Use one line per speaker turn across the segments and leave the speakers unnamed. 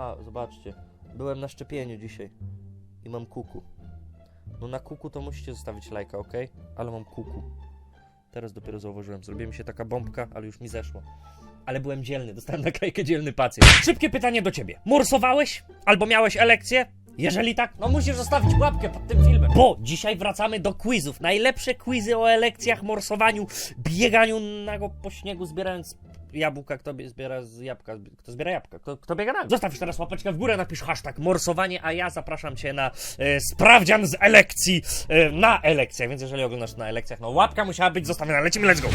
Aha, zobaczcie. Byłem na szczepieniu dzisiaj. I mam kuku. No na kuku to musicie zostawić lajka, ok? Ale mam kuku. Teraz dopiero zauważyłem. Zrobiła mi się taka bombka, ale już mi zeszło. Ale byłem dzielny, dostałem naklejkę dzielny pacjent. Szybkie pytanie do ciebie. Morsowałeś? Albo miałeś elekcję? Jeżeli tak, no musisz zostawić łapkę pod tym filmem. Bo dzisiaj wracamy do quizów. Najlepsze quizy o elekcjach, morsowaniu, bieganiu nago po śniegu, zbierając jabłka. Kto bie- zbiera z jabłka? Kto zbiera jabłka? Kto, kto biega nago? Zostaw już teraz łapeczkę w górę, napisz hashtag morsowanie, a ja zapraszam cię na e, sprawdzian z elekcji e, na elekcjach. Więc jeżeli oglądasz na elekcjach, no łapka musiała być zostawiona. Lecimy, let's go!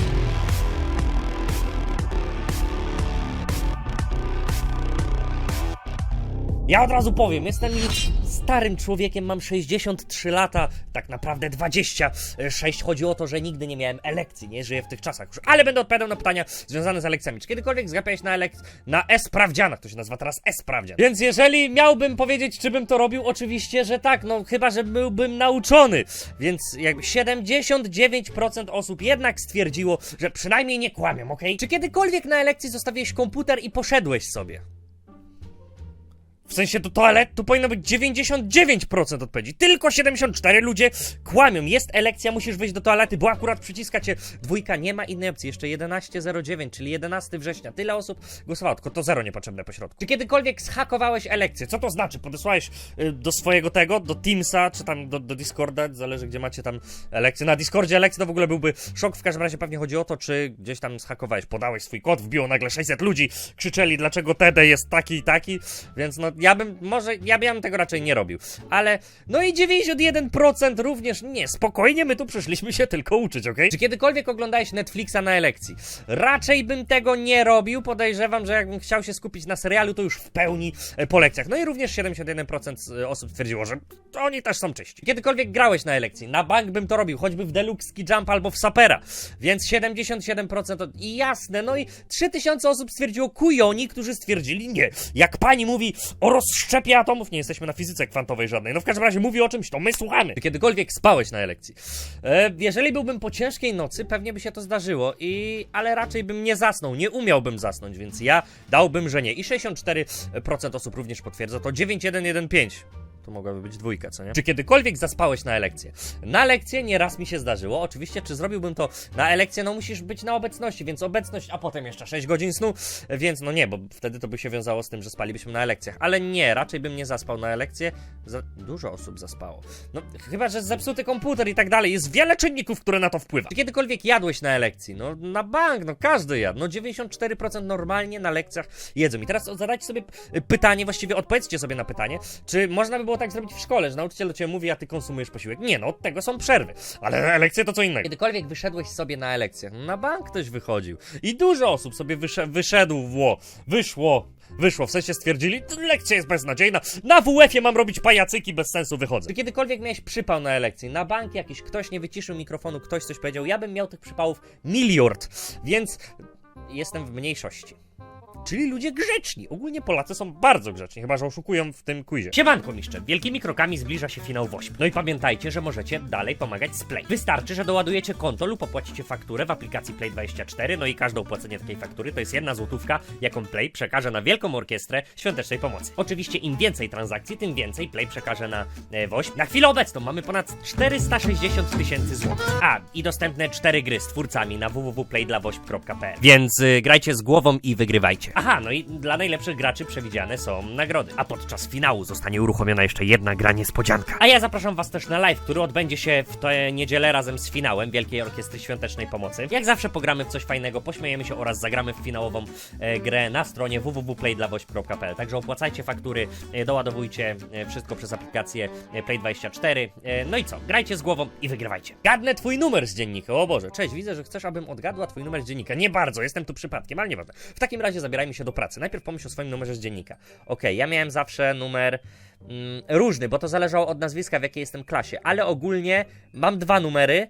Ja od razu powiem, jestem już starym człowiekiem, mam 63 lata, tak naprawdę 26. Chodzi o to, że nigdy nie miałem elekcji, nie żyję w tych czasach już, ale będę odpowiadał na pytania związane z elekcjami. Czy kiedykolwiek zgapiałeś na elek na e-sprawdzianach, to się nazywa teraz e-sprawdzian. Więc jeżeli miałbym powiedzieć, czy bym to robił, oczywiście, że tak, no chyba, że byłbym nauczony. Więc jakby 79% osób jednak stwierdziło, że przynajmniej nie kłamią, okej? Czy kiedykolwiek na elekcji zostawiłeś komputer i poszedłeś sobie? Sensie do toalet tu powinno być 99% odpowiedzi. Tylko 74 ludzie kłamią. Jest elekcja, musisz wyjść do toalety, bo akurat przyciska cię dwójka. Nie ma innej opcji. Jeszcze 11.09, czyli 11 września. Tyle osób głosowało, tylko to zero niepotrzebne po środku. Czy kiedykolwiek zhakowałeś elekcję? Co to znaczy? Podesłałeś y, do swojego tego, do Teamsa, czy tam do, do Discorda, zależy gdzie macie tam elekcję. Na Discordzie elekcji to w ogóle byłby szok. W każdym razie pewnie chodzi o to, czy gdzieś tam zhakowałeś, podałeś swój kod, wbiło nagle 600 ludzi, krzyczeli dlaczego TD jest taki i taki, więc no ja bym, może, ja bym tego raczej nie robił. Ale, no i 91% również nie, spokojnie, my tu przyszliśmy się tylko uczyć, okej? Czy kiedykolwiek oglądałeś Netflixa na elekcji? Raczej bym tego nie robił, podejrzewam, że jakbym chciał się skupić na serialu, to już w pełni e, po lekcjach. No i również 71% osób stwierdziło, że oni też są czyści. Kiedykolwiek grałeś na elekcji? Na bank bym to robił, choćby w Deluxe Ski Jump albo w Sapera. Więc 77% to... i jasne, no i 3000 osób stwierdziło kujoni, którzy stwierdzili nie. Jak pani mówi o rozszczepie atomów, nie jesteśmy na fizyce kwantowej żadnej, no w każdym razie mówi o czymś, to my słuchamy. Czy kiedykolwiek spałeś na elekcji? E, jeżeli byłbym po ciężkiej nocy, pewnie by się to zdarzyło, i... ale raczej bym nie zasnął, nie umiałbym zasnąć, więc ja dałbym, że nie. I 64% osób również potwierdza to 9115. To mogłaby być dwójka, co nie? Czy kiedykolwiek zaspałeś na elekcję? Na lekcję nieraz mi się zdarzyło. Oczywiście, czy zrobiłbym to na elekcję? No musisz być na obecności, więc obecność, a potem jeszcze 6 godzin snu, więc no nie, bo wtedy to by się wiązało z tym, że spalibyśmy na lekcjach. Ale nie, raczej bym nie zaspał na lekcję. Za... Dużo osób zaspało. No, chyba, że zepsuty komputer i tak dalej. Jest wiele czynników, które na to wpływa. Czy kiedykolwiek jadłeś na elekcji? No, na bank, no każdy jadł. No 94% normalnie na lekcjach jedzą. I teraz zadajcie sobie pytanie, właściwie odpowiedzcie sobie na pytanie, czy można by było tak zrobić w szkole, że nauczyciel do ciebie mówi, a ty konsumujesz posiłek. Nie, no od tego są przerwy. Ale lekcje to co innego. Kiedykolwiek wyszedłeś sobie na lekcjach, no na bank ktoś wychodził. I dużo osób sobie wysze- wyszedło, wyszło. Wyszło, w sensie stwierdzili, "To lekcja jest beznadziejna, na WF-ie mam robić pajacyki, bez sensu wychodzę. Czy kiedykolwiek miałeś przypał na elekcji? Na bank jakiś, ktoś nie wyciszył mikrofonu, ktoś coś powiedział, ja bym miał tych przypałów miliard, więc jestem w mniejszości. Czyli ludzie grzeczni. Ogólnie Polacy są bardzo grzeczni, chyba że oszukują w tym quizie. Siemanko mistrze, wielkimi krokami zbliża się finał WOŚP. No i pamiętajcie, że możecie dalej pomagać z Play. Wystarczy, że doładujecie konto lub opłacicie fakturę w aplikacji Play24, no i każde opłacenie takiej faktury to jest jedna złotówka, jaką Play przekaże na Wielką Orkiestrę Świątecznej Pomocy. Oczywiście im więcej transakcji, tym więcej Play przekaże na e, WOŚP. Na chwilę obecną mamy ponad 460 tysięcy złotych. A, i dostępne cztery gry z twórcami na www.playdlawośp.pl. Więc y, grajcie z głową i wygrywajcie. Aha, no i dla najlepszych graczy przewidziane są nagrody. A podczas finału zostanie uruchomiona jeszcze jedna gra niespodzianka. A ja zapraszam was też na live, który odbędzie się w tę niedzielę razem z finałem Wielkiej Orkiestry Świątecznej Pomocy. Jak zawsze pogramy w coś fajnego, pośmiejemy się oraz zagramy w finałową e, grę na stronie www.playdlawośp.pl. Także opłacajcie faktury, e, doładowujcie e, wszystko przez aplikację e, Play24. E, no i co? Grajcie z głową i wygrywajcie. Gadnę twój numer z dziennika. O Boże, cześć, widzę, że chcesz, abym odgadła twój numer z dziennika. Nie bardzo, jestem tu przypadkiem, ale nieważne. W takim razie zabierajmy się do pracy. Najpierw pomyśl o swoim numerze z dziennika. Okej, ja miałem zawsze numer mm, różny, bo to zależało od nazwiska, w jakiej jestem klasie, ale ogólnie mam dwa numery.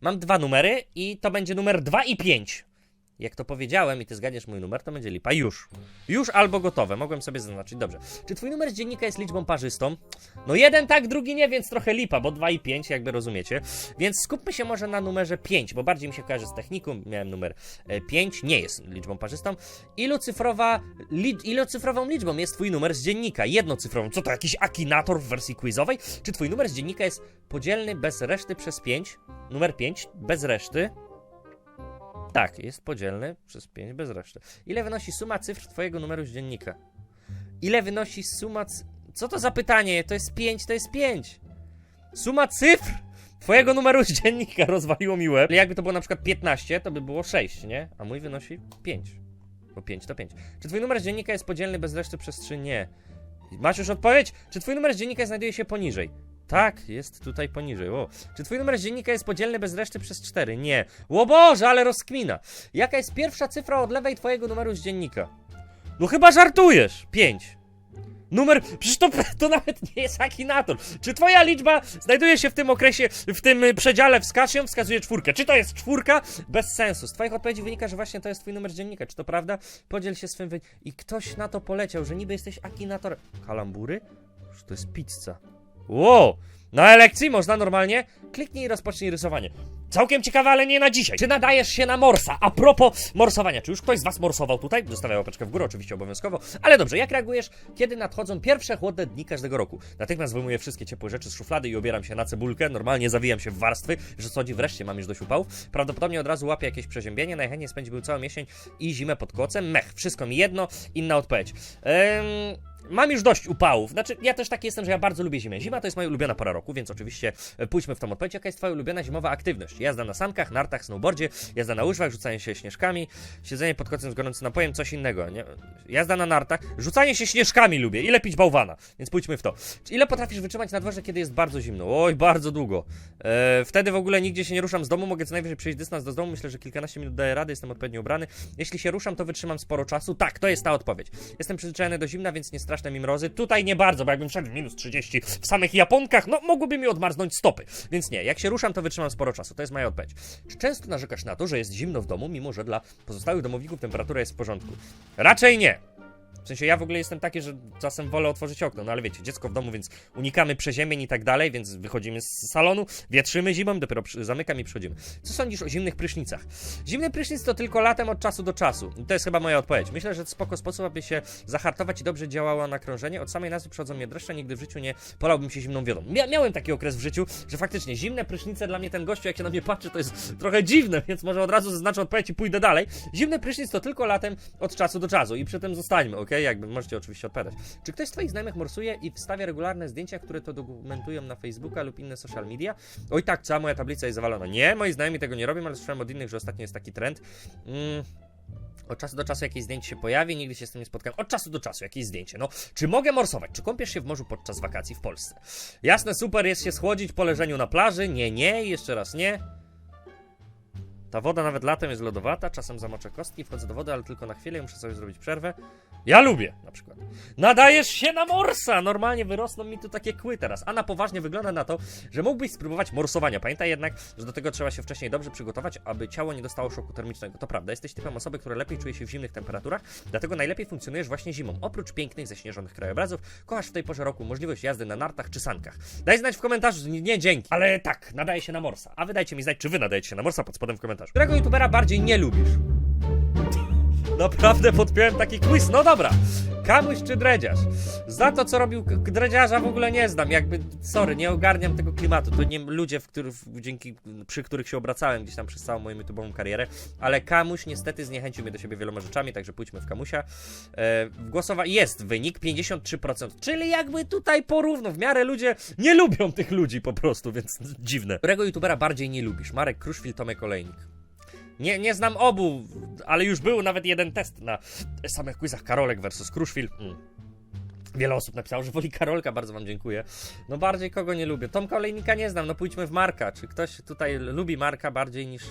Mam dwa numery i to będzie numer 2 i 5. Jak to powiedziałem i ty zgadniesz mój numer, to będzie lipa już. Już albo gotowe, mogłem sobie zaznaczyć. Dobrze. Czy twój numer z dziennika jest liczbą parzystą? No jeden tak, drugi nie, więc trochę lipa, bo 2 i 5, jakby rozumiecie. Więc skupmy się może na numerze 5, bo bardziej mi się kojarzy z techniką. Miałem numer e, 5, nie jest liczbą parzystą. Ilocyfrowa, li, ilocyfrową liczbą jest twój numer z dziennika? Jednocyfrową. Co to, jakiś akinator w wersji quizowej? Czy twój numer z dziennika jest podzielny bez reszty przez 5? Numer 5 bez reszty. Tak, jest podzielny przez 5 bez reszty. Ile wynosi suma cyfr twojego numeru z dziennika? Ile wynosi suma... Co to za pytanie? To jest 5, to jest 5. Suma cyfr twojego numeru z dziennika rozwaliło mi łeb. Jakby to było na przykład 15, to by było 6, nie? A mój wynosi 5. Bo 5 to 5. Czy twój numer z dziennika jest podzielny bez reszty przez 3? Nie. Masz już odpowiedź? Czy twój numer z dziennika znajduje się poniżej? Tak, jest tutaj poniżej. O. Czy twój numer z dziennika jest podzielny bez reszty przez 4? Nie. O Boże, ale rozkmina. Jaka jest pierwsza cyfra od lewej twojego numeru z dziennika? No chyba żartujesz. 5. Numer, przecież to, to nawet nie jest akinator. Czy twoja liczba znajduje się w tym okresie, w tym y, przedziale wskaż ją, wskazuje czwórkę. Czy to jest czwórka? Bez sensu. Z twoich odpowiedzi wynika, że właśnie to jest twój numer z dziennika. Czy to prawda? Podziel się swym wy... I ktoś na to poleciał, że niby jesteś akinatorem. Kalambury? Że to jest pizza. Wow! Na elekcji można normalnie? Kliknij i rozpocznij rysowanie. Całkiem ciekawe, ale nie na dzisiaj. Czy nadajesz się na morsa? A propos morsowania, czy już ktoś z was morsował tutaj? Zostawiam łapeczkę w górę, oczywiście obowiązkowo. Ale dobrze, jak reagujesz, kiedy nadchodzą pierwsze chłodne dni każdego roku? Natychmiast wyjmuję wszystkie ciepłe rzeczy z szuflady i ubieram się na cebulkę. Normalnie zawijam się w warstwy, że co chodzi, wreszcie mam już dość upałów. Prawdopodobnie od razu łapię jakieś przeziębienie. Najchętniej spędziłbym całą jesień i zimę pod kocem. Mech, wszystko mi jedno, inna odpowiedź. Ehm... Mam już dość upałów. Znaczy, ja też taki jestem, że ja bardzo lubię zimę. Zima to jest moja ulubiona pora roku, więc oczywiście e, pójdźmy w tą odpowiedź. Jaka jest twoja ulubiona zimowa aktywność? Jazda na sankach, nartach, snowboardzie, jazda na łyżwach, rzucanie się śnieżkami, siedzenie pod kocem z gorącym napojem, coś innego. Nie? Jazda na nartach, rzucanie się śnieżkami lubię. Ile pić bałwana? Więc pójdźmy w to. Ile potrafisz wytrzymać na dworze, kiedy jest bardzo zimno? Oj, bardzo długo. E, wtedy w ogóle nigdzie się nie ruszam z domu, mogę co najwyżej przejść dystans do domu. Myślę, że kilkanaście minut daję radę, jestem odpowiednio ubrany. Jeśli się ruszam, to wytrzymam sporo czasu. Tak, to jest ta odpowiedź. Jestem przyzwyczajony do zimna, więc nie straszne mi mrozy. Tutaj nie bardzo, bo jakbym szedł w minus 30 w samych Japonkach, no mogłyby mi odmarznąć stopy. Więc nie, jak się ruszam, to wytrzymam sporo czasu. To jest moja odpowiedź. Czy często narzekasz na to, że jest zimno w domu, mimo że dla pozostałych domowników temperatura jest w porządku? Raczej nie. W sensie ja w ogóle jestem taki, że czasem wolę otworzyć okno, no ale wiecie, dziecko w domu, więc unikamy przeziemień i tak dalej, więc wychodzimy z salonu, wietrzymy zimą, dopiero zamykam i przychodzimy. Co sądzisz o zimnych prysznicach? Zimny prysznic to tylko latem od czasu do czasu. I to jest chyba moja odpowiedź. Myślę, że spoko sposób, aby się zahartować i dobrze działała na krążenie. Od samej nazwy przychodzą mnie dreszcze, nigdy w życiu nie polałbym się zimną wodą. Mia miałem taki okres w życiu, że faktycznie zimne prysznice dla mnie ten gościu, jak się na mnie patrzy, to jest trochę dziwne, więc może od razu zaznaczę odpowiedź i pójdę dalej. Zimny prysznic to tylko latem od czasu do czasu i przy tym zostańmy, ok? Jakby możecie oczywiście odpowiadać. Czy ktoś z Twoich znajomych morsuje i wstawia regularne zdjęcia, które to dokumentują na Facebooka lub inne social media? Oj tak, cała moja tablica jest zawalona. Nie, moi znajomi tego nie robią, ale słyszałem od innych, że ostatnio jest taki trend. Mm. Od czasu do czasu jakieś zdjęcie się pojawi, nigdy się z tym nie spotkałem. Od czasu do czasu jakieś zdjęcie. No, czy mogę morsować? Czy kąpiesz się w morzu podczas wakacji w Polsce? Jasne, super jest się schłodzić po leżeniu na plaży. Nie, nie, jeszcze raz nie. Ta woda nawet latem jest lodowata, czasem zamoczę kostki, wchodzę do wody, ale tylko na chwilę, muszę sobie zrobić przerwę. Ja lubię, na przykład. Nadajesz się na morsa! Normalnie wyrosną mi tu takie kły teraz. A na poważnie wygląda na to, że mógłbyś spróbować morsowania. Pamiętaj jednak, że do tego trzeba się wcześniej dobrze przygotować, aby ciało nie dostało szoku termicznego. To prawda, jesteś typem osoby, która lepiej czuje się w zimnych temperaturach, dlatego najlepiej funkcjonujesz właśnie zimą. Oprócz pięknych, zaśnieżonych krajobrazów, kochasz w tej porze roku możliwość jazdy na nartach czy sankach. Daj znać w komentarzu, nie, dzięki, ale tak, nadaje się na morsa. A wy dajcie mi znać, czy wy nadajecie się na morsa pod spodem w komentarzu. Którego youtubera bardziej nie lubisz? Naprawdę podpiąłem taki quiz. No dobra. Kamuś czy dredziarz? Za to, co robił dredziarza w ogóle nie znam. Jakby, sorry, nie ogarniam tego klimatu. To nie ludzie, w których, dzięki, przy których się obracałem gdzieś tam przez całą moją YouTube'ową karierę. Ale Kamuś niestety zniechęcił mnie do siebie wieloma rzeczami, także pójdźmy w Kamusia. E, głosowa jest wynik 53%, czyli jakby tutaj porówno. W miarę ludzie nie lubią tych ludzi po prostu, więc dziwne. Którego YouTubera bardziej nie lubisz? Marek Kruszwil, Tomek Olejnik. Nie, nie znam obu, ale już był nawet jeden test na samych quizach Karolek versus Kruszwil. Mm. Wiele osób napisało, że woli Karolka, bardzo wam dziękuję. No bardziej kogo nie lubię. Tomka Olejnika nie znam, no pójdźmy w Marka. Czy ktoś tutaj lubi Marka bardziej niż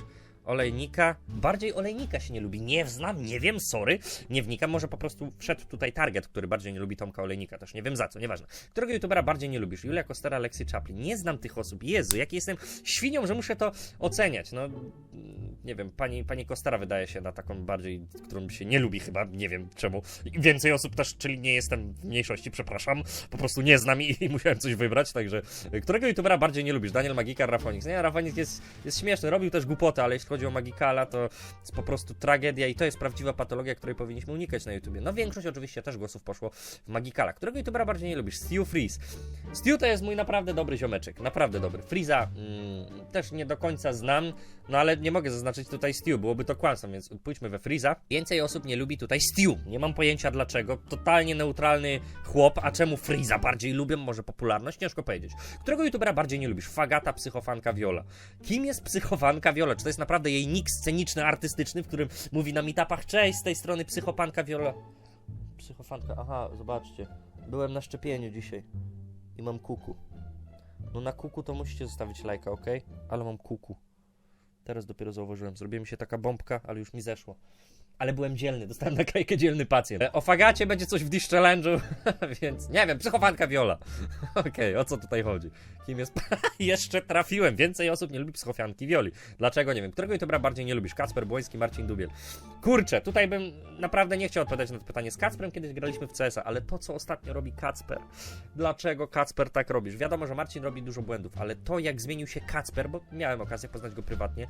Olejnika. Bardziej olejnika się nie lubi. Nie znam, nie wiem, sorry. Nie wnikam. Może po prostu wszedł tutaj target, który bardziej nie lubi Tomka Olejnika. Też nie wiem za co, nieważne. Którego youtubera bardziej nie lubisz? Julia Kostera, Lexi Chaplin. Nie znam tych osób. Jezu, jaki jestem świnią, że muszę to oceniać. No, nie wiem, pani, pani Kostera wydaje się na taką bardziej, którą się nie lubi chyba. Nie wiem czemu. I Więcej osób też, czyli nie jestem w mniejszości, przepraszam. Po prostu nie znam i, i musiałem coś wybrać, także y, którego youtubera bardziej nie lubisz? Daniel Magikar, Rafonix. Nie, Rafonix jest, jest śmieszny, robił też głupoty, ale jeśli chodzi o Magikala, to jest po prostu tragedia i to jest prawdziwa patologia, której powinniśmy unikać na YouTubie. No większość oczywiście też głosów poszło w Magikala. Którego youtubera bardziej nie lubisz? Stu Freeze. Stu to jest mój naprawdę dobry ziomeczek, naprawdę dobry. Freeza mm, też nie do końca znam, no ale nie mogę zaznaczyć tutaj Stu, byłoby to kłamstwem, więc pójdźmy we Freeza. Więcej osób nie lubi tutaj Stu. Nie mam pojęcia dlaczego. Totalnie neutralny chłop, a czemu Freeza bardziej lubią? Może popularność? Ciężko powiedzieć. Którego youtubera bardziej nie lubisz? Fagata, psychofanka Viola. Kim jest psychofanka Viola? Czy to jest naprawdę jej nick sceniczny, artystyczny, w którym mówi na meetupach cześć, z tej strony psychofanka Viola? Psychofanka, aha, zobaczcie. Byłem na szczepieniu dzisiaj i mam kuku. No na kuku to musicie zostawić lajka, ok? Ale mam kuku. Teraz dopiero zauważyłem. Zrobiła mi się taka bombka, ale już mi zeszło. Ale byłem dzielny, dostałem naklejkę dzielny pacjent. O fagacie będzie coś w Dish Challenge'u, więc nie wiem, psychofanka Viola. Okej, o co tutaj chodzi? Kim jest... Jeszcze trafiłem, więcej osób nie lubi psychofanki Violi. Dlaczego? Nie wiem. Którego youtubera bardziej nie lubisz? Kacper Błoński, Marcin Dubiel. Kurczę, tutaj bym naprawdę nie chciał odpowiadać na to pytanie. Z Kacperem kiedyś graliśmy w CS-a, ale to, co ostatnio robi Kacper, dlaczego Kacper tak robisz? Wiadomo, że Marcin robi dużo błędów, ale to, jak zmienił się Kacper, bo miałem okazję poznać go prywatnie,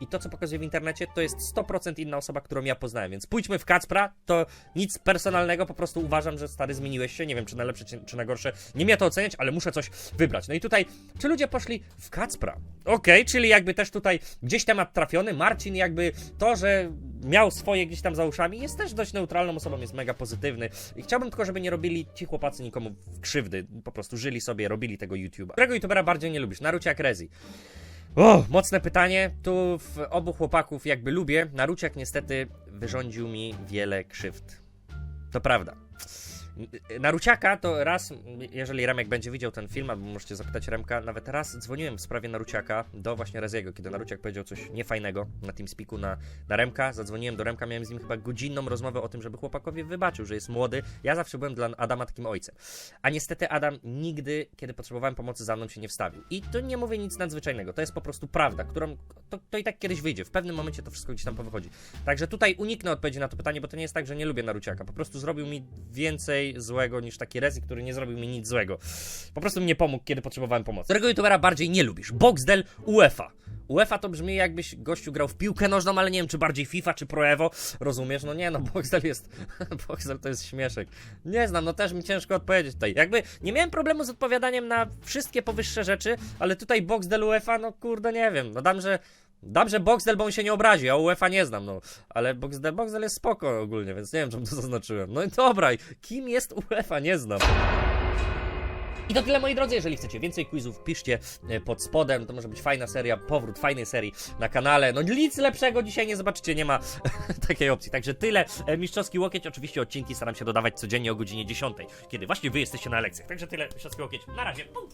i to, co pokazuje w internecie, to jest 100% inna osoba, którą ja poznałem, więc pójdźmy w Kacpra, to nic personalnego, po prostu uważam, że stary zmieniłeś się, nie wiem, czy na lepsze, czy, na gorsze, nie mnie to oceniać, ale muszę coś wybrać. No i tutaj, czy ludzie poszli w Kacpra? Okej, czyli jakby też tutaj gdzieś temat trafiony, Marcin jakby to, że miał swoje gdzieś tam za uszami, jest też dość neutralną osobą, jest mega pozytywny i chciałbym tylko, żeby nie robili ci chłopacy nikomu krzywdy, po prostu żyli sobie, robili tego YouTube'a. Którego YouTubera bardziej nie lubisz? Naruciak Rezi. O, mocne pytanie. Tu w obu chłopaków jakby lubię. Naruciak niestety wyrządził mi wiele krzywd. To prawda. Naruciaka to raz, jeżeli Remek będzie widział ten film, albo możecie zapytać Remka, nawet raz dzwoniłem w sprawie Naruciaka do właśnie Reziego, kiedy Naruciak powiedział coś niefajnego na TeamSpeaku na, na Remka, zadzwoniłem do Remka, miałem z nim chyba godzinną rozmowę o tym, żeby chłopakowi wybaczył, że jest młody. Ja zawsze byłem dla Adama takim ojcem. A niestety Adam nigdy, kiedy potrzebowałem pomocy, za mną się nie wstawił. I to nie mówię nic nadzwyczajnego, to jest po prostu prawda, którą to, to i tak kiedyś wyjdzie. W pewnym momencie to wszystko gdzieś tam powychodzi. Także tutaj uniknę odpowiedzi na to pytanie, bo to nie jest tak, że nie lubię Naruciaka. Po prostu zrobił mi więcej złego niż taki Rezi, który nie zrobił mi nic złego. Po prostu mnie pomógł, kiedy potrzebowałem pomocy. Którego youtubera bardziej nie lubisz? Boxdel UEFA. UEFA to brzmi jakbyś gościu grał w piłkę nożną, ale nie wiem, czy bardziej FIFA, czy Pro Evo. Rozumiesz? No nie, no Boxdel jest... Boxdel to jest śmieszek. Nie znam, no też mi ciężko odpowiedzieć tutaj. Jakby nie miałem problemu z odpowiadaniem na wszystkie powyższe rzeczy, ale tutaj Boxdel UEFA, no kurde, nie wiem. No dam, że... Że Boxdel, bo on się nie obrazi, a UEFA nie znam, no. Ale Boxdel, Boxdel jest spoko ogólnie, więc nie wiem, czemu to zaznaczyłem. No i dobra, kim jest UEFA? Nie znam. I to tyle moi drodzy, jeżeli chcecie więcej quizów, piszcie e, pod spodem, to może być fajna seria, powrót fajnej serii na kanale. No nic lepszego dzisiaj nie zobaczycie, nie ma takiej opcji. Także tyle. E, Mistrzowski Łokieć, oczywiście odcinki staram się dodawać codziennie o godzinie 10, kiedy właśnie wy jesteście na lekcjach. Także tyle, Mistrzowski Łokieć. Na razie. Pum.